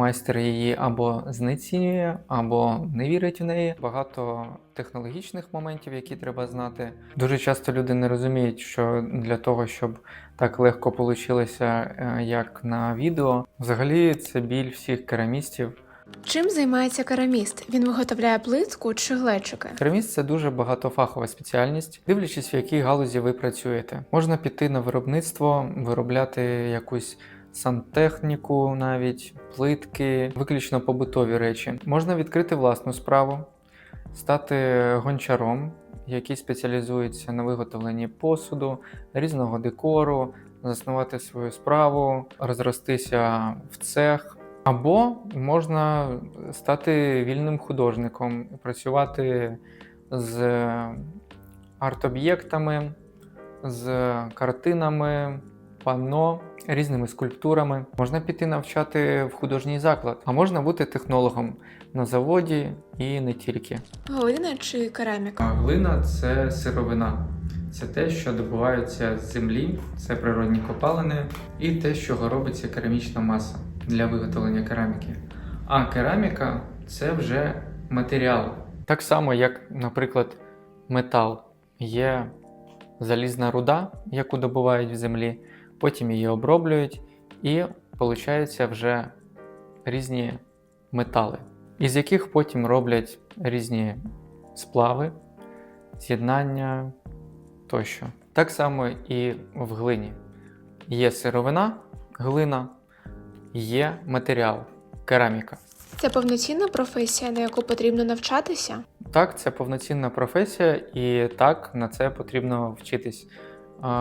майстер її або знецінює, або не вірить в неї. Багато технологічних моментів, які треба знати. Дуже часто люди не розуміють, що для того, щоб так легко вийшло, як на відео, взагалі це біль всіх керамістів. Чим займається кераміст? Він виготовляє плитку чи глечики? Кераміст це дуже багатофахова спеціальність, дивлячись, в якій галузі ви працюєте. Можна піти на виробництво, виробляти якусь сантехніку, навіть плитки, виключно побутові речі. Можна відкрити власну справу, стати гончаром, який спеціалізується на виготовленні посуду, різного декору, заснувати свою справу, розростися в цех. Або можна стати вільним художником, працювати з арт-об'єктами, з картинами, панно, різними скульптурами. Можна піти навчати в художній заклад, а можна бути технологом на заводі і не тільки. Глина чи кераміка? Глина це сировина. Це те, що добувається з землі, це природні копалини, і те, з чого робиться керамічна маса для виготовлення кераміки. А кераміка це вже матеріал. Так само, як, наприклад, метал є залізна руда, яку добувають в землі, потім її оброблюють, і получаються вже різні метали, із яких потім роблять різні сплави, з'єднання тощо. Так само і в глині. Є сировина, глина, є матеріал, кераміка. Це повноцінна професія, на яку потрібно навчатися? Так, це повноцінна професія, і так на це потрібно вчитись.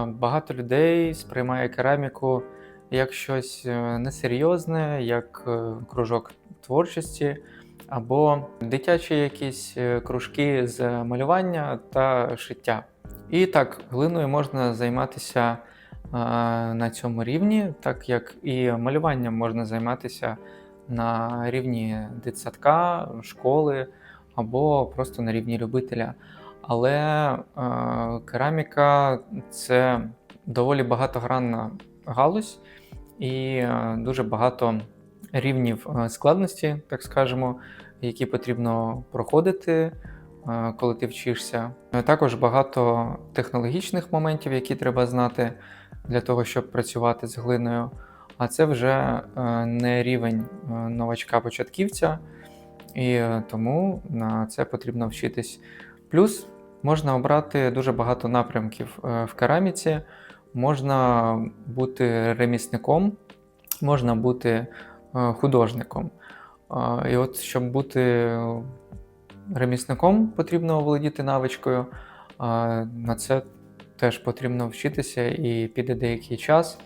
Багато людей сприймає кераміку як щось е, несерйозне, як е, кружок творчості, або дитячі якісь е, кружки з малювання та шиття. І так, глиною можна займатися на цьому рівні, так як і малюванням можна займатися на рівні дитсадка, школи або просто на рівні любителя. Але е, кераміка це доволі багатогранна галузь і е, дуже багато рівнів е, складності, так скажемо, які потрібно проходити, е, коли ти вчишся. Також багато технологічних моментів, які треба знати для того, щоб працювати з глиною. А це вже не рівень новачка-початківця, і тому на це потрібно вчитись. Плюс можна обрати дуже багато напрямків е, в кераміці, можна бути ремісником, можна бути е, художником. І от щоб бути ремісником, потрібно володіти навичкою. На це теж потрібно вчитися і піде деякий час.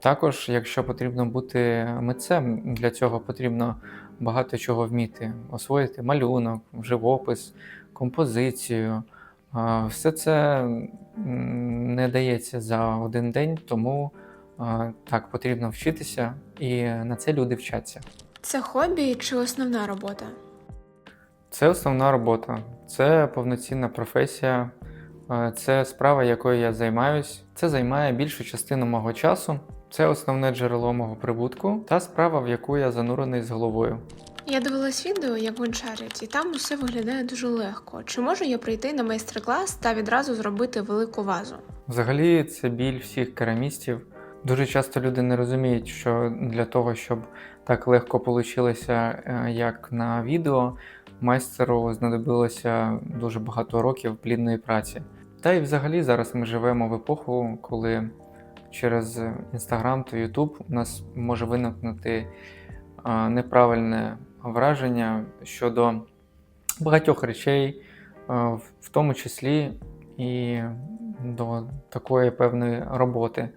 Також, якщо потрібно бути митцем, для цього потрібно багато чого вміти: освоїти малюнок, живопис, композицію. Все це не дається за один день, тому так потрібно вчитися, і на це люди вчаться. Це хобі чи основна робота? Це основна робота, це повноцінна професія, це справа, якою я займаюсь. Це займає більшу частину мого часу. Це основне джерело мого прибутку та справа, в яку я занурений з головою. Я дивилась відео, як гончарять, і там усе виглядає дуже легко. Чи можу я прийти на майстер-клас та відразу зробити велику вазу? Взагалі, це біль всіх керамістів. Дуже часто люди не розуміють, що для того, щоб так легко вийшло, як на відео, майстеру знадобилося дуже багато років плідної праці. Та й взагалі зараз ми живемо в епоху, коли через Instagram та YouTube у нас може виникнути неправильне враження щодо багатьох речей, в- тому числі і до такої певної роботи.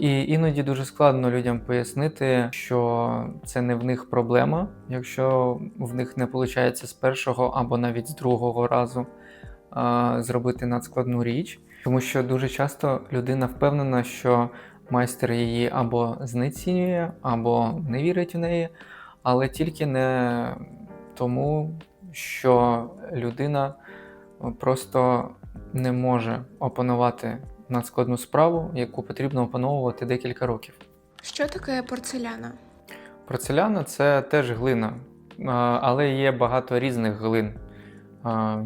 І іноді дуже складно людям пояснити, що це не в них проблема, якщо в них не виходить з першого або навіть з другого разу зробити надскладну річ, тому що дуже часто людина впевнена, що майстер її або знецінює, або не вірить в неї, але тільки не тому, що людина просто не може опанувати надскладну справу, яку потрібно опановувати декілька років. Що таке порцеляна? Порцеляна це теж глина, але є багато різних глин.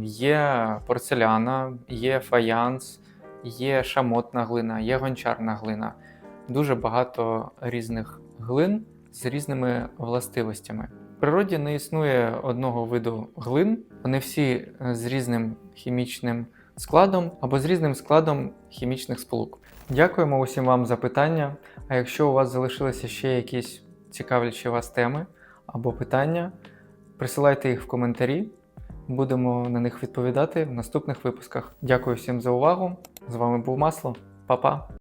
Є порцеляна, є фаянс, є шамотна глина, є гончарна глина. Дуже багато різних глин з різними властивостями. В природі не існує одного виду глин, вони всі е, з різним хімічним складом або з різним складом хімічних сполук. Дякуємо усім вам за питання. А якщо у вас залишилися ще якісь цікавлячі вас теми або питання, присилайте їх в коментарі. Будемо на них відповідати в наступних випусках. Дякую всім за увагу. З вами був Масло. Па-па!